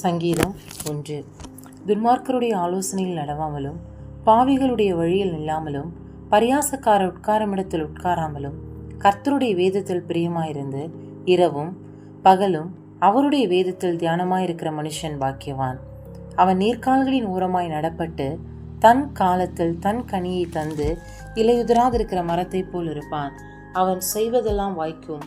சங்கீதம் ஒன்று. துன்மார்க்கருடைய ஆலோசனையில் நடவாமலும் பாவிகளுடைய வழியில் நில்லாமலும் பரியாசக்கார உட்காரமிடத்தில் உட்காராமலும் கர்த்தருடைய வேதத்தில் பிரியமாயிருந்து இரவும் பகலும் அவருடைய வேதத்தில் தியானமாயிருக்கிற மனுஷன் பாக்கியவான். அவன் நீர்க்கால்களின் ஓரமாய் நடப்பட்டு தன் காலத்தில் தன் கனியை தந்து இலையுதிராதிருக்கிற மரத்தைப் போல் இருப்பான். அவன் செய்வதெல்லாம் வாய்க்கும்.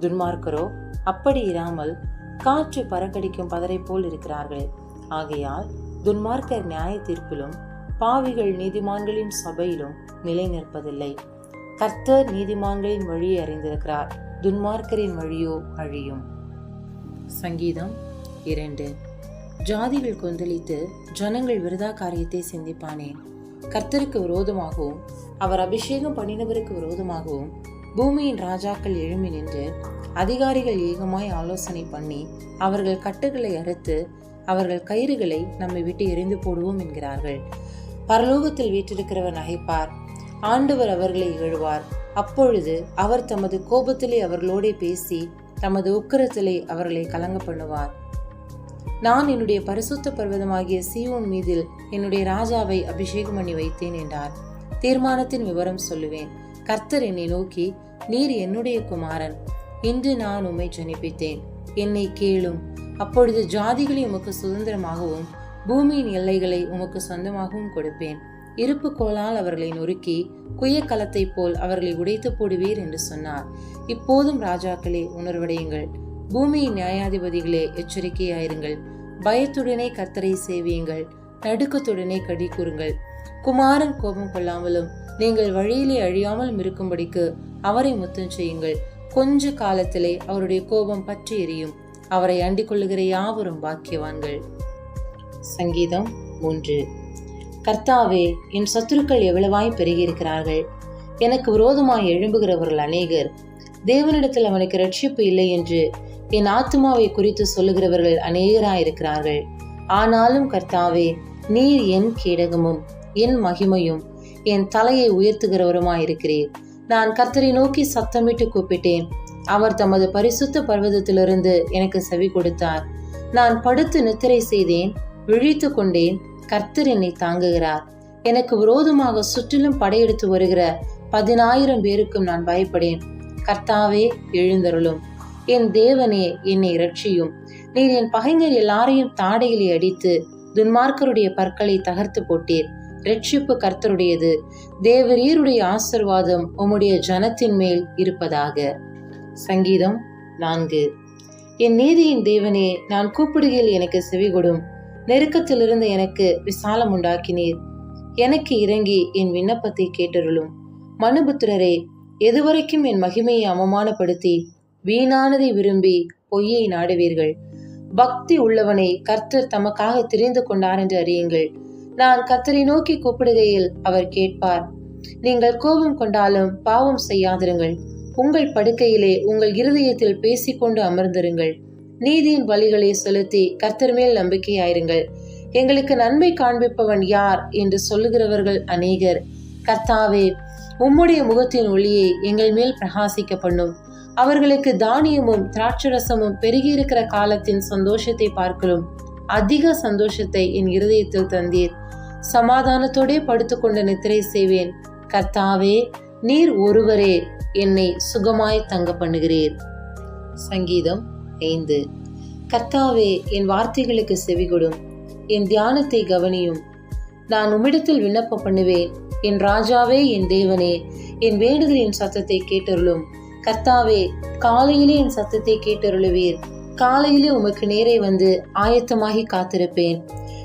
துன்மார்க்கரோ அப்படி இராமல் காற்று பறக்கடிக்கும் பதரை போல் இருக்கிறார்கள். ஆகையால் துன்மார்க்கர் நியாய தீர்ப்பிலும் பாவிகள் நீதிமான்களின் சபையிலும் நிலை நிற்பதில்லை. கர்த்தர் நீதிமான்களின் வழியை அறிந்திருக்கிறார். துன்மார்க்கரின் வழியோ அழியும். சங்கீதம் இரண்டு. ஜாதிகள் கொந்தளித்து ஜனங்கள் விருதா காரியத்தை சிந்திப்பானே. கர்த்தருக்கு விரோதமாகவும் அவர் அபிஷேகம் பண்ணினவருக்கு விரோதமாகவும் பூமியின் ராஜாக்கள் எழும்பி நின்று அதிகாரிகள் ஏகமாய் ஆலோசனை பண்ணி அவர்கள் கட்டுகளை அறுத்து அவர்கள் கயிறுகளை நம்மை விட்டு எரிந்து போடுவோம் என்கிறார்கள். பரலோகத்தில் வீற்றிருக்கிறவர் நகைப்பார். ஆண்டவர் அவர்களை இகழ்வார். அப்பொழுது அவர் தமது கோபத்திலே அவர்களோடே பேசி தமது உக்கிரத்திலே அவர்களை கலங்க பண்ணுவார். நான் என்னுடைய பரிசுத்த பர்வதமாகிய சீயோன் மீதில் என்னுடைய ராஜாவை அபிஷேகம் பண்ணி வைத்தேன் என்றார். தீர்மானத்தின் விவரம் சொல்லுவேன். கர்த்தர் என்னை நோக்கி நீர் என்னுடைய குமாரன். இன்று நான் உம்மை ஜனிப்பித்தேன். என்னை கேளும். அப்பொழுது ஜாதிகளை உமக்கு சுதந்திரமாகவும் பூமியின் எல்லைகளை உமக்கு சொந்தமாகவும் கொடுப்பேன். இருப்பு கோலால் அவர்களை நொறுக்கி குயக்கலத்தைப் போல் அவர்களை உடைத்து போடுவீர் என்று சொன்னார். இப்போதும் ராஜாக்களே உணர்வடையுங்கள். பூமியின் நியாயாதிபதிகளே எச்சரிக்கையாயிருங்கள். பயத்துடனே கத்தரை சேவியுங்கள். நடுக்கத்துடனே கடி கூறுங்கள். குமாரன் கோபம் கொள்ளாமலும் நீங்கள் வழியிலே அழியாமலும் இருக்கும்படிக்கு அவரை முத்தம் செய்யுங்கள். கொஞ்ச காலத்திலே அவருடைய கோபம் பற்றி எரியும். அவரை அண்டிக் கொள்ளுகிற யாவரும் பாக்கியவான்கள். சங்கீதம் மூன்று. கர்த்தாவே என் சத்துருக்கள் எவ்வளவாய் பெருகியிருக்கிறார்கள். எனக்கு விரோதமாய் எழும்புகிறவர்கள் அநேகர். தேவனிடத்தில் அவனுக்கு ரட்சிப்பு இல்லை என்று என் ஆத்மாவை குறித்து சொல்லுகிறவர்கள் அநேகராயிருக்கிறார்கள். ஆனாலும் கர்த்தாவே நீர் என் கேடகமும் என் மகிமையும் என் தலையை உயர்த்துகிறவருமாயிருக்கிறீர். நான் கர்த்தரை நோக்கி சத்தமிட்டு கூப்பிட்டேன். அவர் தமது பரிசுத்த பர்வதத்திலிருந்து எனக்கு செவி கொடுத்தார். நான் படுத்து நித்திரை செய்தேன் விழித்து கொண்டேன் கர்த்தர் என்னை தாங்குகிறார். எனக்கு விரோதமாக சுற்றிலும் படையெடுத்து வருகிற பதினாயிரம் பேருக்கும் நான் பயப்படேன். கர்த்தாவே எழுந்தருளும். என் தேவனே என்னை ரட்சியும் நீர் என் பகைஞர் எல்லாரையும் தாடையிலே அடித்து துன்மார்க்கருடைய பற்களை தகர்த்து போட்டீர். ரட்சிப்பு கர்த்தருடையது. தேவரீருடைய ஆசிர்வாதம் உம்முடைய ஜனத்தின் மேல் இருப்பதாக. சங்கீதம் நான்கு. என் நீதியின் தேவனே நான் கூப்பிடுகையில் எனக்கு செவிகொடும். நெருக்கத்திலிருந்து எனக்கு விசாலம் உண்டாக்கினீர். எனக்கு இறங்கி என் விண்ணப்பத்தை கேட்டருளும். மனுபுத்திரரே எதுவரைக்கும் என் மகிமையை அவமானப்படுத்தி வீணானதை விரும்பி பொய்யை நாடுவீர்கள். பக்தி உள்ளவனை கர்த்தர் தமக்காக தெரிந்து கொண்டார் என்று அறியுங்கள். நான் கத்தரை நோக்கி கூப்பிடுகையில் அவர் கேட்பார். நீங்கள் கோபம் கொண்டாலும் பாவம் செய்யாதிருங்கள். உங்கள் படுக்கையிலே உங்கள் இருதயத்தில் பேசிக்கொண்டு அமர்ந்திருங்கள். நீதியின் வழிகளை செலுத்தி கர்த்தர் மேல் நம்பிக்கையாயிருங்கள். எங்களுக்கு நன்மை காண்பிப்பவன் யார் என்று சொல்லுகிறவர்கள் அநேகர். கர்த்தாவே உம்முடைய முகத்தின் ஒளியை எங்கள் மேல் பிரகாசிக்க பண்ணும் அவர்களுக்கு தானியமும் திராட்சரசமும் பெருகியிருக்கிற காலத்தின் சந்தோஷத்தை பார்க்கலும் அதிக சந்தோஷத்தை என் இருதயத்தில் தந்தீர். சமாதானத்தோடே படுத்துக்கொண்டு நித்திரை செய்வேன் கர்த்தாவே நீர் ஒருவரே என்னை சுகமாய் தங்க பண்ணுகிறீர். சங்கீதம் ஐந்து. கர்த்தாவே என் வார்த்தைகளுக்கு செவிகொடும் என் தியானத்தை கவனியும். நான் உம்மிடத்தில் விண்ணப்பம் பண்ணுவேன். என் ராஜாவே என் தேவனே என் வேண்டுதலின் சத்தத்தை கேட்டருளும். கர்த்தாவே காலையிலே என் சத்தத்தை கேட்டருளுவீர். காலையிலே உமக்கு நேரே வந்து ஆயத்தமாகி காத்திருப்பேன்.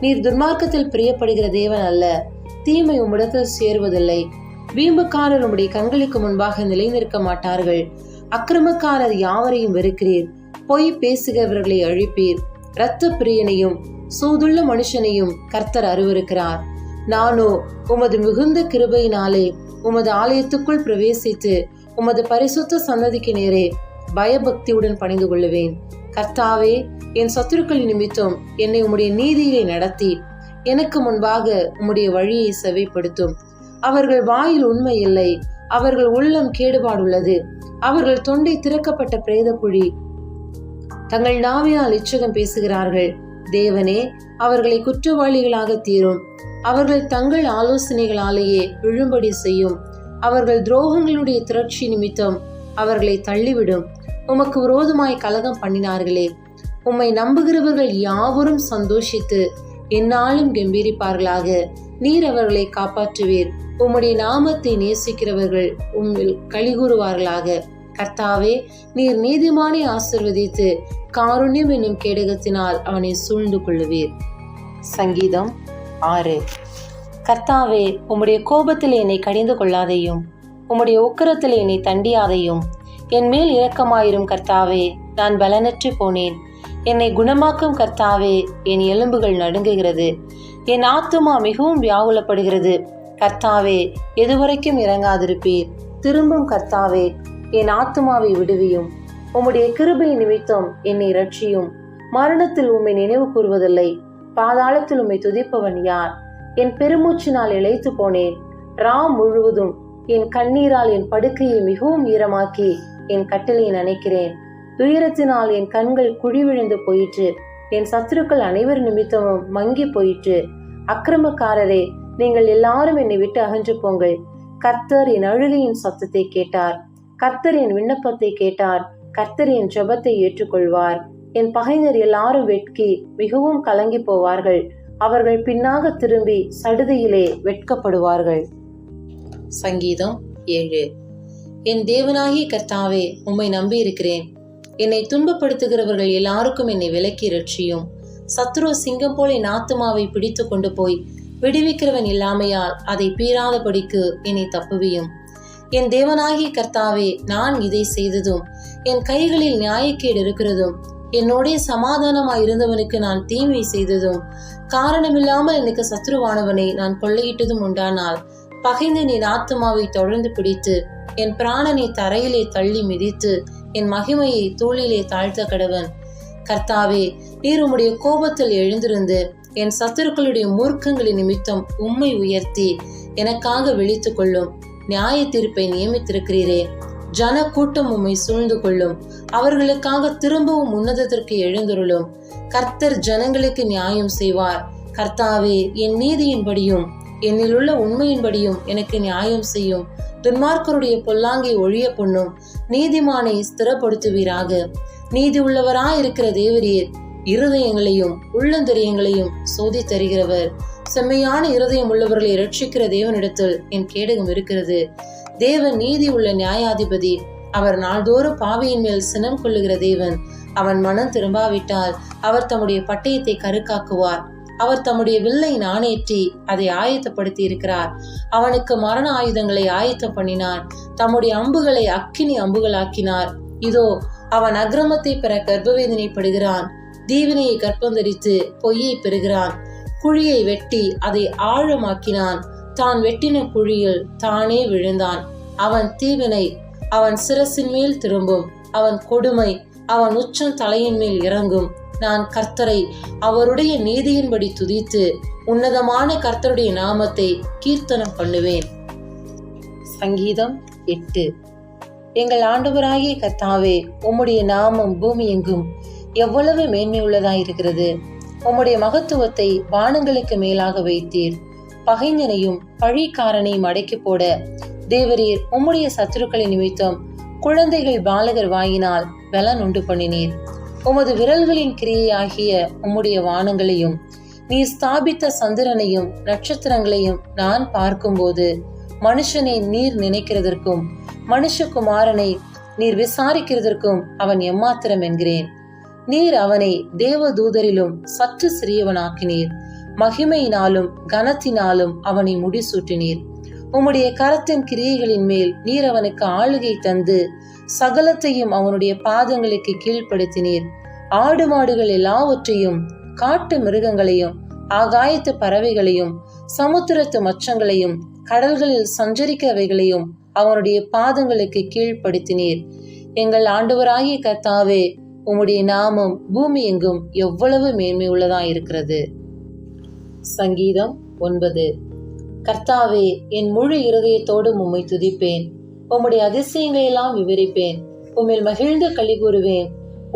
நீர் துர்மார்க்கத்தில் பிரியப்படுகிற தேவன் அல்ல. தீமை உம்மிடத்தில் சேருவதில்லை. வீம்புக்காரர் உம்முடைய கண்களுக்கு முன்பாக நிலை நிற்க மாட்டார்கள். அக்கிரமக்காரர் யாவரையும் வெறுக்கிறீர். பொய் பேசுகிறவர்களை அழிப்பீர். இரத்த பிரியனையும் சூதுள்ள மனுஷனையும் கர்த்தர் அருவருக்கிறார். நானோ உமது மிகுந்த கிருபையினாலே உமது ஆலயத்துக்குள் பிரவேசித்து உமது பரிசுத்த சன்னதிக்கு நேரே பயபக்தியுடன் பணிந்து கொள்ளுவேன். கர்த்தாவே என் சத்துருக்கள் நிமித்தம் என்னை உம்முடைய நீதியிலே நடத்தி எனக்கு முன்பாக உம்முடைய வழியை செவைப்படுத்தும். அவர்கள் வாயில் உண்மை இல்லை அவர்கள் உள்ளம் கேடுபாடுள்ளது. அவர்கள் தொண்டை திறக்கப்பட்ட பிரேத குழி தங்கள் நாவினால் இச்சகம் பேசுகிறார்கள் தேவனே அவர்களை குற்றவாளிகளாக தீரும். அவர்கள் தங்கள் ஆலோசனைகளாலேயே விழும்படி செய்யும். அவர்கள் துரோகங்களுடைய திரட்சி நிமித்தம் அவர்களை தள்ளிவிடும். உமக்கு விரோதமாய் கலகம் பண்ணினார்களே உம்மை நம்புகிறவர்கள் யாவரும் சந்தோஷித்து என்னாலும் கம்பீரிப்பார்களாக. நீர் அவர்களை காப்பாற்றுவீர். உம்முடைய நாமத்தை நேசிக்கிறவர்கள் உம்மில் கலிகூறுவார்களாக கர்த்தாவே நீர் நீதிமானை ஆசிர்வதித்து காருண்யம் என்னும் கேடகத்தினால் அவனை சூழ்ந்து கொள்ளுவீர். சங்கீதம் ஆறு. கர்த்தாவே உம்முடைய கோபத்தில் என்னை கடிந்து கொள்ளாதையும் உம்முடைய உக்கரத்தில் என்னை தண்டியாதையும் என் மேல் இரக்கமாயிரும் கர்த்தாவே நான் பலனற்று போனேன். என்னை குணமாக்கும் கர்த்தாவே என் எலும்புகள் நடுங்குகிறது. என் ஆத்துமா மிகவும் வியாகுலப்படுகிறது. கர்த்தாவே எதுவரைக்கும் இறங்காதிருப்பீர். திரும்பும் கர்த்தாவே என் ஆத்துமாவை விடுவியும். உம்முடைய கிருபை நிமித்தம் என்னை ரட்சியும் மரணத்தில் உம்மை நினைவு கூறுவதில்லை. பாதாளத்தில் உம்மை துதிப்பவன் யார்? என் பெருமூச்சினால் இழைத்து போனேன். ராம் முழுவதும் என் கண்ணீரால் என் படுக்கையை மிகவும் ஈரமாக்கி என் கட்டிலை நினைக்கிறேன். துயரத்தினால் என் கண்கள் குழி விழுந்து போயிற்று. என் சத்துருக்கள் அனைவர் நிமித்தமும் மங்கி போயிற்று. அக்கிரமக்காரரே நீங்கள் எல்லாரும் என்னை விட்டு அகன்று போங்கள். கர்த்தர் என் அழுகையின் சத்தத்தை கேட்டார். கர்த்தர் என் விண்ணப்பத்தை கேட்டார். கர்த்தர் என் ஜெபத்தை ஏற்றுக்கொள்வார். என் பகைஞர் எல்லாரும் வெட்கி மிகவும் கலங்கி போவார்கள். அவர்கள் பின்னாக திரும்பி சடுதியிலே வெட்கப்படுவார்கள். சங்கீதம் ஏழு. என் தேவனாகிய கர்த்தாவே உம்மை நம்பி இருக்கிறேன் என்னை துன்பப்படுத்துகிறவர்கள் எல்லாருக்கும் என்னை விலக்கி ரட்சியும். சத்ரு சிங்கம் போல என் ஆத்மாவை பிடித்து கொண்டு போய் விடுவிக்கிறவன் இல்லாமையால் அதை பீறாதபடிக்கு என்னை தப்புவியும். என் தேவனாகிய கர்த்தாவே நான் இதை செய்ததும் என் கைகளில் நியாயக்கேடு இருக்கிறதும் என்னோடே சமாதானமாய் இருந்தவனுக்கு நான் தீமை செய்ததும் காரணமில்லாமல் எனக்கு சத்ருவானவனை நான் கொள்ளையிட்டதும் உண்டானால் பகைந்து என் ஆத்மாவை தொடர்ந்து பிடித்து என் பிராணனை தரையிலே தள்ளி மிதித்து என் மகிமையை தோளிலே தாழ்த்த கடவன். கர்த்தாவே நீர் உம்முடைய கோபத்தில் எழுந்திருந்து என் சத்துருக்களுடைய மூர்க்கங்களின் நிமித்தம் உம்மை உயர்த்தி எனக்காக விழித்து கொள்ளும். நியாய தீர்ப்பை நியமித்திருக்கிறீரே. ஜன கூட்டம் உம்மை சூழ்ந்து கொள்ளும். அவர்களுக்காக திரும்பவும் உன்னதத்திற்கு எழுந்துருளும். கர்த்தர் ஜனங்களுக்கு நியாயம் செய்வார். கர்த்தாவே என் நீதியின்படியும் என்னிலுள்ள உண்மையின்படியும் எனக்கு நியாயம் செய்யும். துன்மார்க்கருடைய பொல்லாங்கை ஒழிய பொண்ணும் நீதிமானை ஸ்திரப்படுத்துவீராக. நீதி உள்ளவராயிருக்கிற தேவரீர் இருதயங்களையும் உள்ளந்தரியங்களையும் சோதி தருகிறவர் செம்மையான இருதயம் உள்ளவர்களை ரட்சிக்கிற தேவனிடத்தில் என் கேடகம் இருக்கிறது. தேவன் நீதி உள்ள நியாயாதிபதி. அவர் நாள்தோறும் பாவையின் மேல் சினம் கொள்ளுகிற தேவன். அவன் மனம் திரும்பாவிட்டால் அவர் தம்முடைய பட்டயத்தை கருக்காக்குவார். அவர் தம்முடைய வில்லை நாணேற்றி அதை ஆயத்தப்படுத்தி இருக்கிறார் அவனுக்கு மரண ஆயுதங்களை ஆயத்தம் பண்ணினார். தம்முடைய அம்புகளை அக்கினி அம்புகளாக்கினார். இதோ அவன் அக்கிரமத்தை பெற கர்ப்பவேதனைப்படுகிறான். தீவினையை கற்பந்தரித்து பொய்யை பெறுகிறான். குழியை வெட்டி அதை ஆழமாக்கினான். தான் வெட்டின குழியில் தானே விழுந்தான். அவன் தீவினை அவன் சிரசின் மேல் திரும்பும். அவன் கொடுமை அவன் உச்சம் தலையின் மேல் இறங்கும். நான் கர்த்தரை அவருடைய நீதியின்படி துதித்து உன்னதமான கர்த்தருடைய நாமத்தை கீர்த்தனம் பண்ணுவேன். சங்கீதம் எட்டு. எங்கள் ஆண்டவராகிய கர்த்தாவே உம்முடைய நாமம் பூமி எங்கும் எவ்வளவு மேன்மையுள்ளதாய் இருக்கிறது. உம்முடைய மகத்துவத்தை வானங்களுக்கு மேலாக வைத்தீர். பகைஞனையும் பழிக்காரனையும் அடக்கி போட தேவரீர் உம்முடைய சத்துருக்களின் நிமித்தம் குழந்தைகள் பாலகர் வாயினால் பலன் உண்டு பண்ணினீர். உமது விரல்களின் கிரியையாகிய உம்முடைய வானங்களையும் நீ ஸ்தாபித்த சந்திரனையும் நட்சத்திரங்களையும் நான் பார்க்கும்போது மனுஷனை நீர் நினைக்கிறதற்கும் மனுஷகுமாரனை நீர் விசாரிக்கிறதற்கும் அவன் எம்மாத்திரம் என்கிறேன். நீர் அவனை தேவதூதரிலும் சற்று சிறியவனாக்கினீர். மகிமையினாலும் கனத்தினாலும் அவனை முடிசூட்டினீர். உம்முடைய கரத்தின் கிரியைகளின் மேல் நீர் அவனுக்கு ஆளுகை தந்து சகலத்தையும் அவனுடைய பாதங்களுக்கு கீழ்ப்படுத்தினீர். ஆடு மாடுகள் எல்லாவற்றையும் காட்டு மிருகங்களையும் ஆகாயத்து பறவைகளையும் சமுத்திரத்து மச்சங்களையும் கடல்களில் சஞ்சரிக்கிறவைகளையும் அவனுடைய பாதங்களுக்கு கீழ்ப்படுத்தினீர். எங்கள் ஆண்டவராகிய கர்த்தாவே உம்முடைய நாமம் பூமி எங்கும் எவ்வளவு மேன்மை உள்ளதா இருக்கிறது சங்கீதம் ஒன்பது. கர்த்தாவே என் முழு இருதயத்தோடு உம்மை துதிப்பேன். உம்முடைய அதிசயங்களை எல்லாம் விவரிப்பேன். உம்மில் மகிழ்ந்து களி கூறுவேன்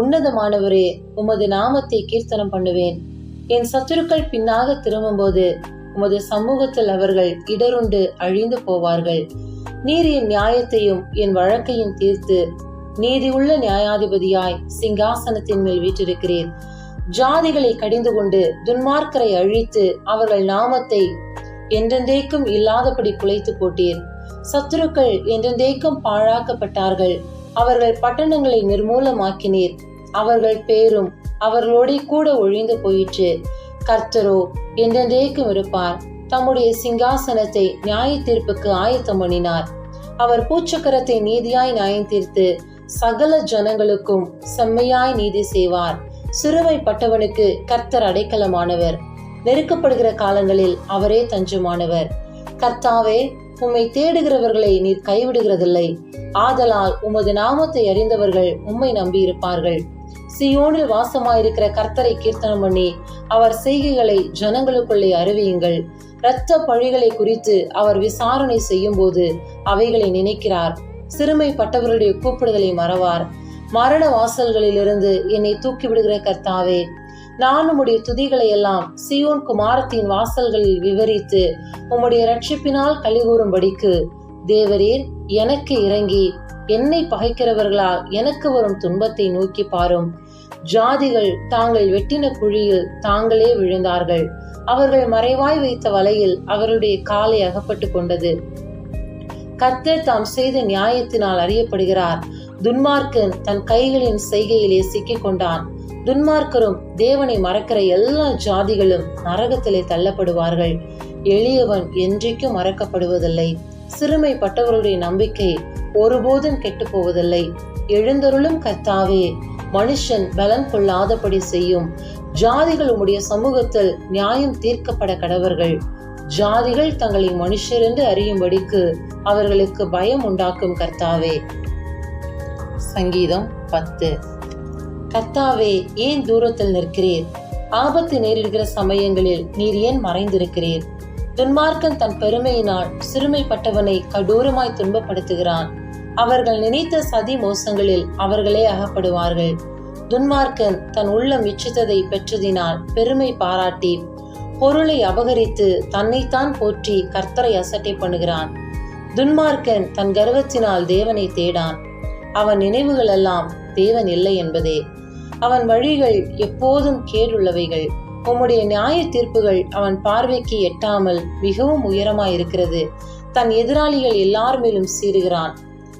உன்னதமானவரே உமது நாமத்தை கீர்த்தனம் பண்ணுவேன். என் சத்துருக்கள் பின்னாக திரும்பும்போது உமது சமூகத்தில் அவர்கள் இடருண்டு அழிந்து போவார்கள். நீர் என் நியாயத்தையும் என் வழக்கையும் தீர்த்து நீதி உள்ள நியாயாதிபதியாய் சிங்காசனத்தின் மேல் வீற்றிருக்கிறீர். ஜாதிகளை கடிந்து கொண்டு துன்மார்க்கரை அழித்து அவர்கள் நாமத்தை என்றென்றேக்கும் இல்லாதபடி குலைத்து போட்டீர். சத்துருக்கள் என்றென்றேக்கும் பாழாக்கப்பட்டார்கள். அவர்கள் பட்டணங்களை நிர்மூலமாக்கினீர். அவர்கள் பேரும் அவர்களோட கூட ஒழிந்து போயிற்று. கர்த்தரோ என்றென்றேக்கும் இருப்பார். தம்முடைய சிங்காசனத்தை நியாய தீர்ப்புக்கு ஆயத்தம் பண்ணினார். அவர் பூச்சக்கரத்தை நீதியாய் நியாயம் தீர்த்து சகல ஜனங்களுக்கும் செம்மையாய் நீதி செய்வார். சிறுவை பட்டவனுக்கு கர்த்தர் அடைக்கலமானவர். நெருக்கப்படுகிற காலங்களில் அவரே தஞ்சமானவர். கர்த்தாவே உம்மை தேடுகிறவர்களை நீர் கைவிடுகிறதில்லை. ஆதலால் உமது நாமத்தை அறிந்தவர்கள் உம்மை நம்பியிருப்பார்கள். சியோனில் வாசமாயிருக்கிற கர்த்தரை கீர்த்தனம் பண்ணி அவர் செய்கைகளை ஜனங்களுக்குள்ளே அறிவியுங்கள். இரத்த பழிகளை குறித்து அவர் விசாரணை செய்யும் போது அவைகளை நினைக்கிறார். சிறுமைப்பட்டவர்களுடைய கூப்பிடுதலை மறவார். மரண வாசல்களிலிருந்து என்னை தூக்கி விடுகிற கர்த்தாவே நான் உம்முடைய துதிகளை எல்லாம் சியோன் குமாரத்தின் வாசல்களில் விவரித்து உம்முடைய ரட்சிப்பினால் கலிகூறும்படிக்கு தேவரீர் எனக்கு இறங்கி என்னை பகைக்கிறவர்களால் எனக்கு வரும் துன்பத்தை நோக்கி பாரும். ஜாதிகள் தாங்கள் வெட்டின குழியில் தாங்களே விழுந்தார்கள். அவர்கள் மறைவாய் வைத்த வலையில் அவருடைய காலை அகப்பட்டு கொண்டது. கர்த்தர் தாம் செய்த நியாயத்தினால் அறியப்படுகிறார். துன்மார்க்கன் தன் கைகளின் செய்கையிலே சிக்கிக் கொண்டான். துன்மார்க்கரும் தேவனை மறக்கிற எல்லா ஜாதிகளும் நரகத்திலே தள்ளப்படுவார்கள். எளியவன் என்றைக்கும் மறக்கப்படுவதில்லை. சிறுமைப்பட்டவருடைய நம்பிக்கை ஒருபோதும் கெட்டு போவதில்லை எழுந்தருளும் கர்த்தாவே மனுஷன் பலன் கொள்ளாதபடி செய்யும். ஜாதிகள் உம்முடைய சமூகத்தில் நியாயம் தீர்க்கப்பட கடவர்கள். ஜாதிகள் தங்களை மனுஷர் என்று அறியும்படிக்கு அவர்களுக்கு பயம் உண்டாக்கும் கர்த்தாவே. சங்கீதம் பத்து. கர்த்தாவே ஏன் தூரத்தில் நிற்கிறீர்? ஆபத்து நேரிடுகிற சமயங்களில் நீர் ஏன் மறைந்திருக்கிறீர்? துன்மார்க்கன் தன் பெருமையினால் சிறுமைப்பட்டவனை கடூரமாய் துன்பப்படுத்துகிறான். அவர்கள் நினைத்த சதி மோசங்களில் அவர்களே அகப்படுவார்கள். துன்மார்க்கன் தன் உள்ளம் இச்சித்ததை பெற்றதினால் பெருமை பாராட்டி பொருளை அபகரித்து தன்னைத்தான் போற்றி கர்த்தரை அசட்டை பண்ணுகிறான். துன்மார்க்கன் தன் கர்வத்தினால் தேவனை தேடான். அவன் நினைவுகள் எல்லாம் தேவன் இல்லை என்பதே. அவன் வழிகள் எப்போதும் கேடுள்ளவைகள். உம்முடைய நியாய தீர்ப்புகள் அவன் பார்வைக்கு எட்டாமல் மிகவும் உயரமாயிருக்கிறது. தன் எதிராளிகள் எல்லார் மேலும் சீறுகிறான்.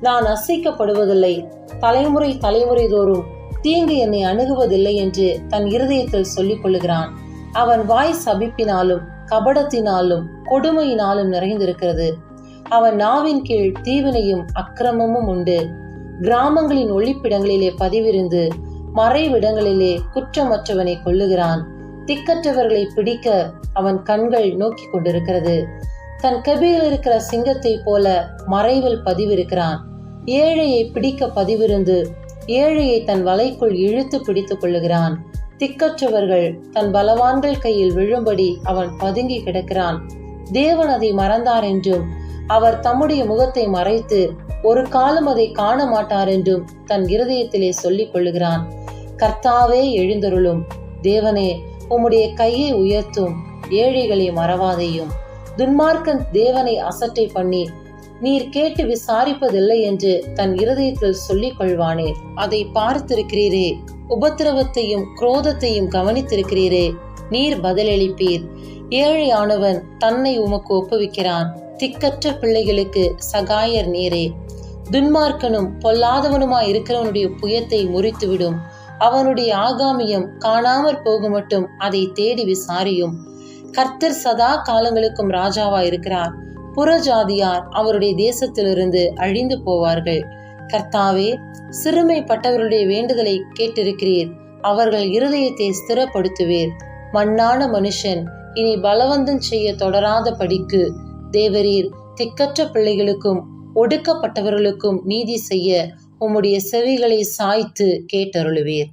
நான் அசைக்கப்படுவதில்லை. தலைமுறை தலைமுறை தோறும் தீங்கு என்னை அணுகுவதில்லை என்று தன் இருதயத்தில் சொல்லிக் கொள்ளுகிறான். அவன் வாய் சபிப்பினாலும் கபடத்தினாலும் கொடுமையினாலும் நிறைந்திருக்கிறது. அவன் நாவின் கீழ் தீவினையும் அக்கிரமமும் உண்டு. கிராமங்களின் ஒளிப்பிடங்களிலே பதிவிருந்து மறைவிடங்களிலே குற்றமற்றவனை கொள்ளுகிறான் திக்கற்றவர்களை பிடிக்க அவன் கண்கள் நோக்கி கொண்டிருக்கிறது. தன் கபியில் இருக்கிற சிங்கத்தை போல மறைவில் பதிவிருக்கிறான். ஏழையை பிடிக்க பதிவிருந்து ஏழையை தன் வலைக்குள் இழுத்து பிடித்துக் கொள்ளுகிறான். திக்கற்றவர்கள் தன் பலவான்கள் கையில் விழும்படி அவன் பதுங்கி கிடக்கிறான். தேவன் அதை மறந்தார் என்றும் அவர் தம்முடைய முகத்தை மறைத்து ஒரு காலம் அதை காண மாட்டார் என்றும் தன் இருதயத்திலே சொல்லிக் கொள்ளுகிறான். கர்த்தாவே எழுந்தருளும். தேவனே உம்முடைய கையை உயர்த்தும். ஏழைகளை மறவாதையும். துன்மார்க்கன் தேவனை அசட்டை பண்ணி நீர் கேட்டு விசாரிப்பதில்லை என்று தன் இருதயத்தில் சொல்லிக் கொள்வானே. அதை பார்த்திருக்கிறீரே உபத்திரவத்தையும் குரோதத்தையும் கவனித்திருக்கிறீரே நீர் பதிலளிப்பீர். ஏழையானவன் தன்னை உமக்கு ஒப்புவிக்கிறான். திக்கற்ற பிள்ளைகளுக்கு சகாயர் நீரே. துன்மார்க்கனும் பொல்லாதவனுமா இருக்கிறவனுடைய புயத்தை முறித்துவிடும். அவனுடைய ஆகாமியம் காணாமற் போகுமட்டும் அதை தேடி விசாரியும். கர்த்தர் சதா காலங்களுக்கும் ராஜாவா இருக்கிறார் புறஜாதியார் அவருடைய தேசத்திலிருந்து அழிந்து போவார்கள். கர்த்தாவே சிறுமைப்பட்டவருடைய வேண்டுதலை கேட்டிருக்கிறீர். அவர்கள் இருதயத்தை ஸ்திரப்படுத்துவீர். மண்ணான மனுஷன் இனி பலவந்தம் செய்ய தொடராத படிக்கு தேவரீர் திக்கற்ற பிள்ளைகளுக்கும் ஒடுக்கப்பட்டவர்களுக்கும் நீதி செய்ய உம்முடைய செவிகளை சாய்த்து கேட்டருளுவீர்.